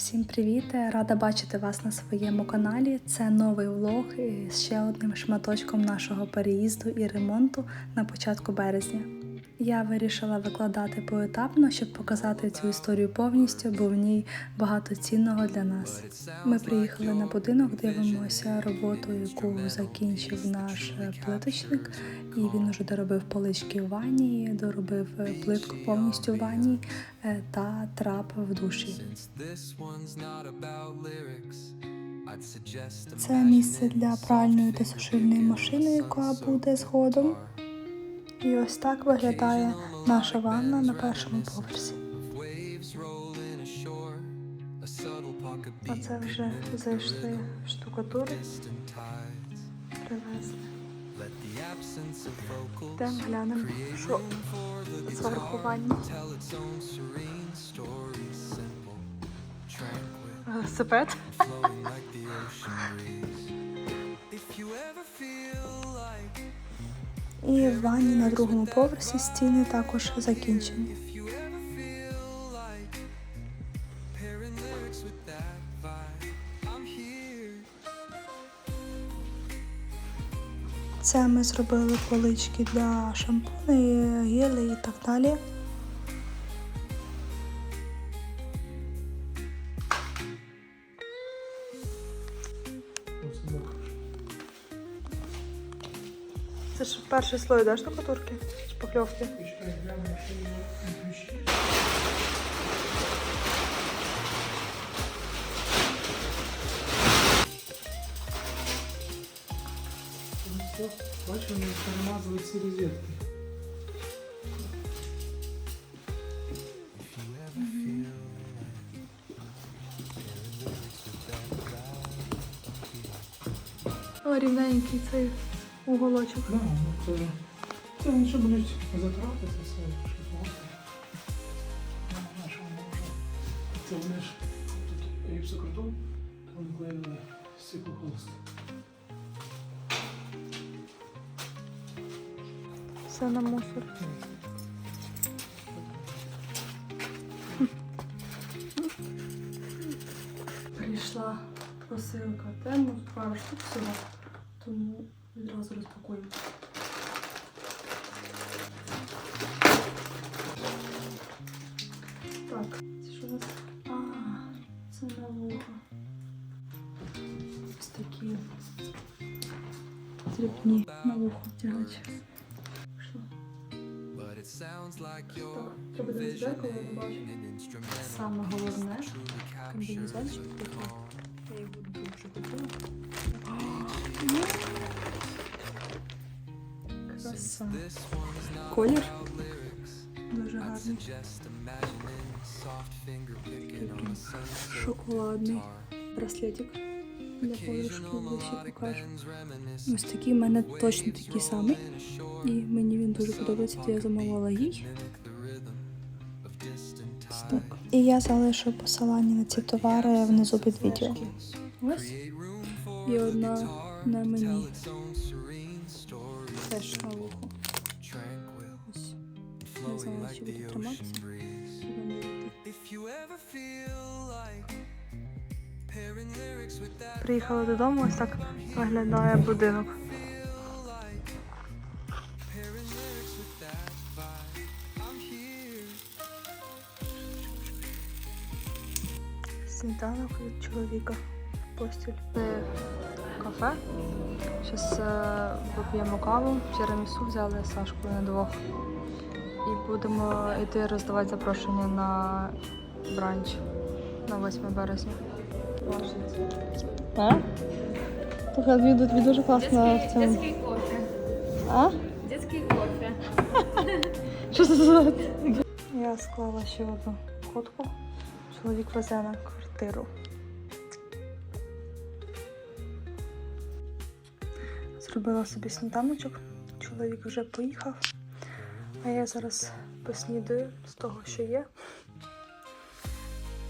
Всім привіт! Рада бачити вас на своєму каналі. Це новий влог з ще одним шматочком нашого переїзду і ремонту на початку березня. Я вирішила викладати поетапно, щоб показати цю історію повністю, бо в ній багато цінного для нас. Ми приїхали на будинок, дивимося роботу, яку закінчив наш плиточник, і він вже доробив полички в ванні, доробив плитку повністю в ванні е, та трап в душі. Це місце для пральної та сушильної машини, яка буде згодом. І ось так виглядає наша ванна на першому поверсі. А це вже зайшли штукатури, привезли. Йдемо глянемо, що зверху ванні. Велосипед. І в ванні на другому поверсі стіни також закінчені. Це ми зробили полички для шампуни, гелі і так далі. Перший слой, да, штукатурки? Шпакльовки. Бачу, вони перемазали всі розетки. О, рівненький цей уголочок. Да, ну це, це вони ще будуть затрати, це все шліфувати. Ну? Це вони ж тут гіпсокартон, там наклеїли стеклохолст. Все на мусор. Прийшла посилка тему, пару штук всього, тому відразу розпакуємо. Так, це що у нас? А, це на вухо. Ось такі дрібні на вухо втягачі. Треба дивитися дзеркало, не бачу. Саме головне комбінезончик такий. Я його дуже хотіла. Краса. Колір дуже гарний. Шоколадний браслетик для подружки ближче покажу. Ось такий в мене точно такий самий. І мені він дуже подобається, то я замовила їй. Так. І я залишу посилання на ці товари внизу під відео. Ось. І одна на мені. Теж на вухо. Знаю, чи буде триматися. Приїхала додому, ось так виглядає будинок. Сніданок від чоловіка в постіль. Це кафе. Зараз вип'ємо каву. Тірамісу взяли з Сашкою на двох. І будемо йти роздавати запрошення на бранч на 8 березня. А? Слухай, тобі дуже класно в цьому. Детский кофе. А? Детский кофе. Що це за? Я склала ще одну фотку. Чоловік везе на квартиру. Зробила собі сніданочок. Чоловік вже поїхав. А я зараз поснідаю з того, що є.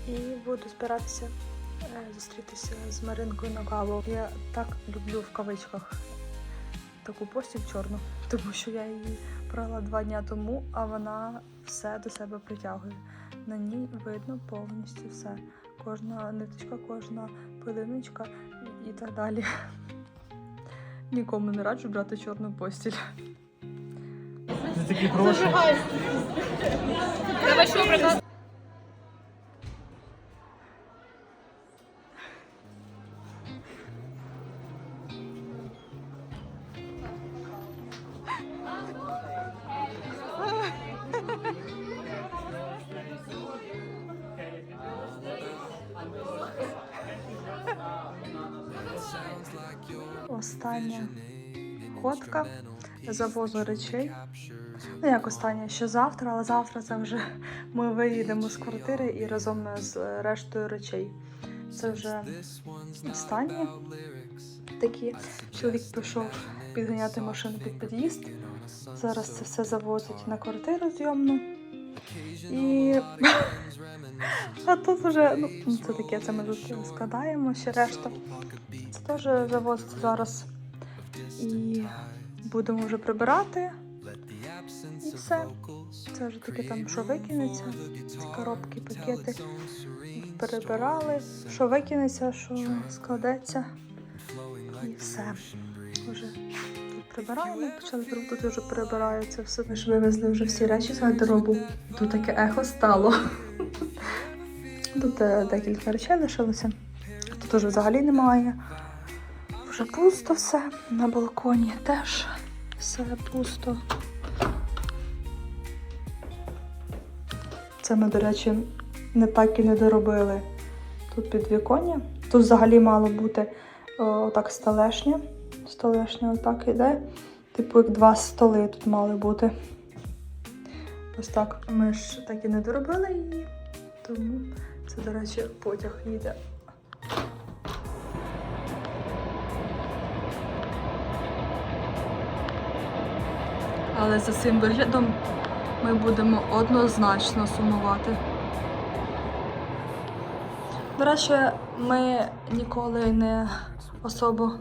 І буду збиратися е, зустрітися з Маринкою на каву. Я так люблю в кавичках таку постіль чорну, тому що я її брала два дні тому, а вона все до себе притягує. На ній видно повністю все. кожна ниточка, кожна пилиночка і, і так далі. Нікому не раджу брати чорну постіль. Такі гроші. Треба що брати? Остання ходка завозу речей. Ну, як остання, ще завтра, але завтра це вже ми виїдемо з квартири і разом з рештою речей. Це вже останнє. Такі чоловік пішов підганяти машину під під'їзд. Зараз це все завозить на квартиру зйомну. І а тут вже ну це таке, це ми тут складаємо ще решта. Це теж завозиться зараз. І будемо вже прибирати. І все. Це вже таке там, що викинеться, ці коробки, пакети перебирали, що викинеться, що складеться. І все. Вже тут прибираємо, почали тут вже прибираються все. Ми ж вивезли вже всі речі з гардеробу. Тут таке ехо стало. Тут е, декілька речей лишилося. Тут вже взагалі немає. Вже пусто все. На балконі теж все пусто. Це ми, до речі, не так і не доробили. Тут підвіконня. Тут взагалі мало бути о, отак столешня. Столешня отак іде. Типу, як два столи тут мали бути. Ось так. Ми ж так і не доробили її. Тому це, до речі, потяг їде. Але за цим виглядом ми будемо однозначно сумувати. До речі, ми ніколи не особо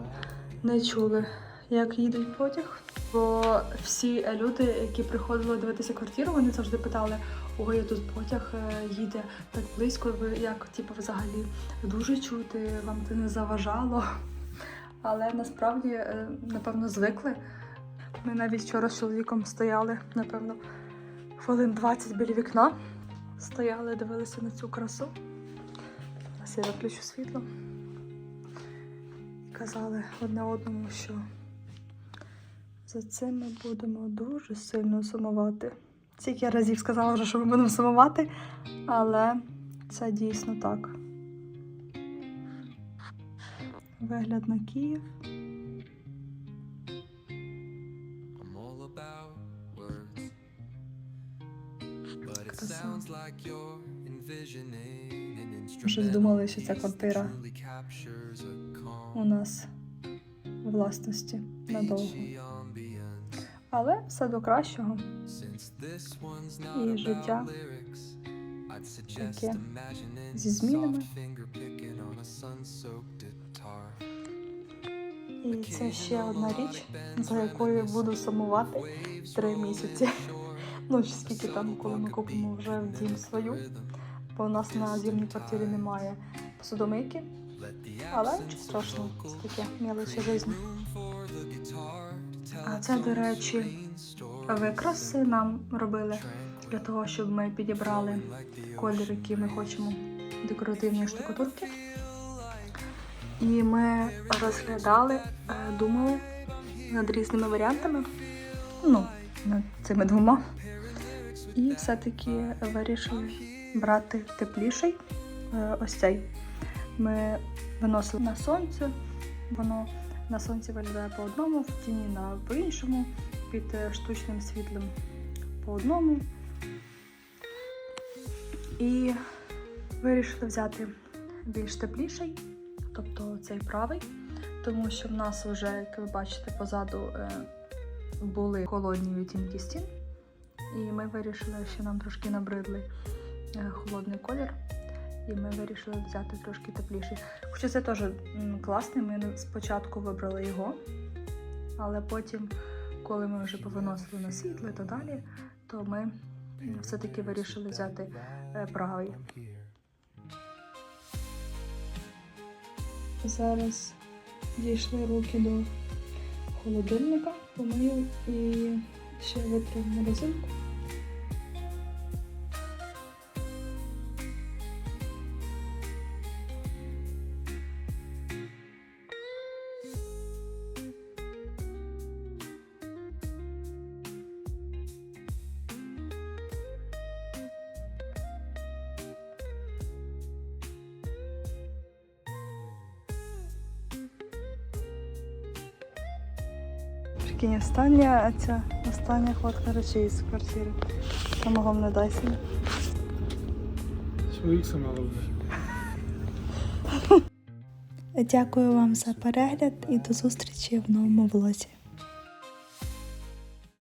не чули, як їдуть потяг. Бо всі люди, які приходили дивитися квартиру, вони завжди питали: ой, тут потяг е, їде так близько, ви як типу, взагалі дуже чути, вам це не заважало. Але насправді, е, напевно, звикли. Ми навіть вчора з чоловіком стояли, напевно, хвилин 20 біля вікна. Стояли, дивилися на цю красу. Зараз я виключу світло. І казали одне одному, що за цим ми будемо дуже сильно сумувати. Скільки я разів сказала вже, що ми будемо сумувати, але це дійсно так. Вигляд на Київ. Краса. Вже думали, що ця квартира у нас у власності надовго. Але все до кращого. І життя таке зі змінами. І це ще одна річ, за якою буду сумувати три місяці. Ну, чи скільки там, коли ми купимо вже в дім свою, бо у нас на зимній квартирі немає посудомийки. Але нічого страшного, це таке мелочі життя. А це, до речі, викраси нам робили для того, щоб ми підібрали колір, який ми хочемо декоративної штукатурки. І ми розглядали, е, думали над різними варіантами. Ну, над цими двома. І все-таки вирішили брати тепліший е, ось цей. Ми виносили на сонце, воно на сонці виглядає по одному, в тіні на по-іншому, під е, штучним світлом по одному. І вирішили взяти більш тепліший, тобто цей правий, тому що в нас вже, як ви бачите, позаду е, були холодні відтінки стін. І ми вирішили, що нам трошки набридли е, холодний колір. І ми вирішили взяти трошки тепліший. Хоча це теж класний, ми спочатку вибрали його, але потім, коли ми вже повиносили на світло і так далі, то ми все-таки вирішили взяти е, правий. Зараз дійшли руки до холодильника, помию і ще витру в морозилку. Прикинь, остання ця остання хватка речей з квартири. Самого не дай собі. Чоловік саме. Дякую вам за перегляд і до зустрічі в новому влозі.